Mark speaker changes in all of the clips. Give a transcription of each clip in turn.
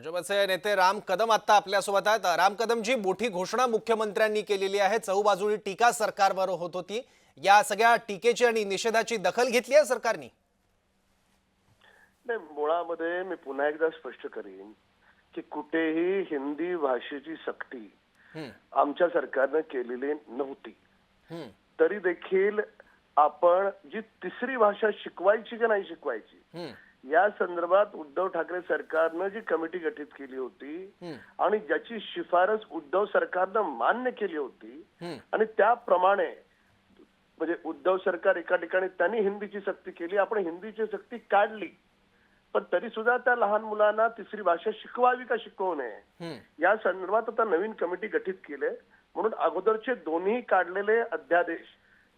Speaker 1: भाजपचे नेते राम कदम आता आपल्यासोबत आहेत. राम कदमजी मोठी घोषणा मुख्यमंत्र्यांनी केलेली आहे. चहूबाजूनी टीका सरकारवर होत होती. या सगळ्या टीकेची आणि निषेधाची दखल घेतली आहे सरकारने?
Speaker 2: नाही मुळामध्ये मी पुन्हा एकदा स्पष्ट करीन की कुठेही हिंदी भाषेची सक्ती आमच्या सरकारनं केलेली नव्हती. तरी देखील आपण जी तिसरी भाषा शिकवायची की नाही शिकवायची या संदर्भात उद्धव ठाकरे सरकारनं जी कमिटी गठीत केली होती. आणि ज्याची शिफारस उद्धव सरकारनं मान्य केली होती. आणि त्याप्रमाणे म्हणजे उद्धव सरकार एका ठिकाणी त्यांनी हिंदीची सक्ती केली आपण हिंदीची सक्ती काढली पण तरी सुद्धा त्या लहान मुलांना तिसरी भाषा शिकवावी का शिकवू नये. या संदर्भात आता नवीन कमिटी गठीत केले म्हणून अगोदरचे दोन्ही काढलेले अध्यादेश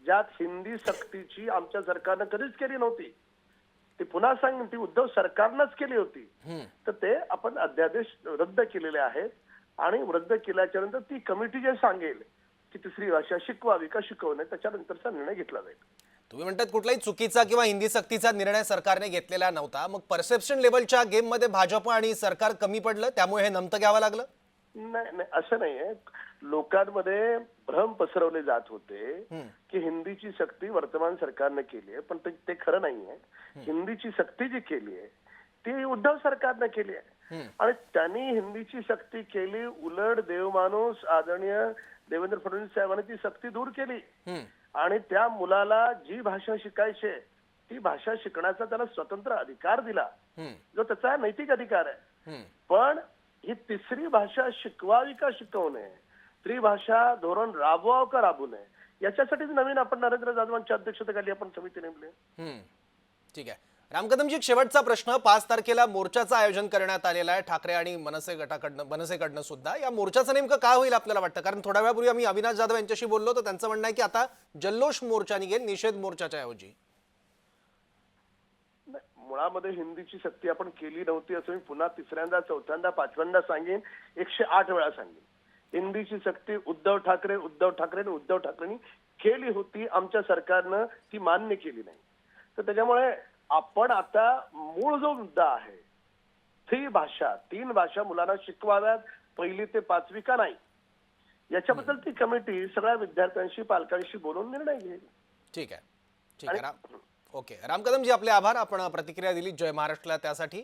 Speaker 2: ज्यात हिंदी सक्तीची आमच्या सरकारनं कधीच केली नव्हती. ती पुन्हा सांगेन ती उद्धव सरकारनंच केली होती. तर ते आपण अध्यादेश रद्द केलेले आहेत आणि रद्द केल्याच्यानंतर ती कमिटी जे सांगेल की तिसरी भाषा शिकवावी का शिकवू नये त्याच्यानंतरचा निर्णय घेतला जाईल.
Speaker 1: तुम्ही म्हणतात कुठलाही चुकीचा किंवा हिंदी सक्तीचा निर्णय सरकारने घेतलेला नव्हता. मग परसेप्शन लेवलच्या गेममध्ये भाजप आणि सरकार कमी पडलं त्यामुळे हे नमतं घ्यावं लागलं?
Speaker 2: नाही नाही असं नाहीये. लोकांमध्ये भ्रम पसरवले जात होते की हिंदीची सक्ती वर्तमान सरकारनं केली आहे पण ते- खरं नाहीये. हिंदीची सक्ती जी केली आहे ती उद्धव सरकारनं केली आहे आणि त्यांनी हिंदीची सक्ती केली उलट देवमाणूस आदरणीय देवेंद्र फडणवीस साहेबांनी ती सक्ती दूर केली. आणि त्या मुलाला जी भाषा शिकायची ती भाषा शिकण्याचा त्याला स्वतंत्र अधिकार दिला. जो त्याचा नैतिक अधिकार आहे. पण ही तिसरी भाषा शिकवावी का शिकवू नये? त्रिभाषा धोरण राबवावं का राबू नये? याच्यासाठीच नवीन आपण नरेंद्र जाधवांच्या अध्यक्षतेखाली आपण समिती नेमली.
Speaker 1: ठीक आहे. रामकदमजी शेवटचा प्रश्न. पाच तारखेला मोर्चाचं आयोजन करण्यात आलेलं आहे. ठाकरे आणि मनसे गटाकडनं मनसेकडनं सुद्धा. या मोर्चाचं नेमकं काय होईल आपल्याला वाटतं? कारण थोड्या वेळापूर्वी आम्ही अविनाश जाधव यांच्याशी बोललो तर त्यांचं म्हणणं आहे की आता जल्लोष मोर्चा निघेल निषेध मोर्चाच्या ऐवजी.
Speaker 2: मुळामध्ये हिंदीची सक्ती आपण केली नव्हती असं मी पुन्हा तिसऱ्यांदा चौथ्यांदा पाचव्यांदा सांगेन. एकशे आठ वेळा सांगेन. हिंदीची सक्ती उद्धव ठाकरे उद्धव ठाकरे आणि उद्धव ठाकरेंनी केली होती. आमच्या सरकारनं ती मान्य केली नाही. तर त्याच्यामुळे आपण आता मूळ जो मुद्दा आहे ती भाषा तीन भाषा मुलांना शिकवाव्यात पहिली ते पाचवी का नाही? याच्याबद्दल ती कमिटी सगळ्या विद्यार्थ्यांशी पालकांशी बोलून निर्णय घेईल.
Speaker 1: ठीक आहे. ठीक आहे. ओके. राम कदम जी आपले आभार. आपण प्रतिक्रिया दिली. जय महाराष्ट्रला त्यासाठी.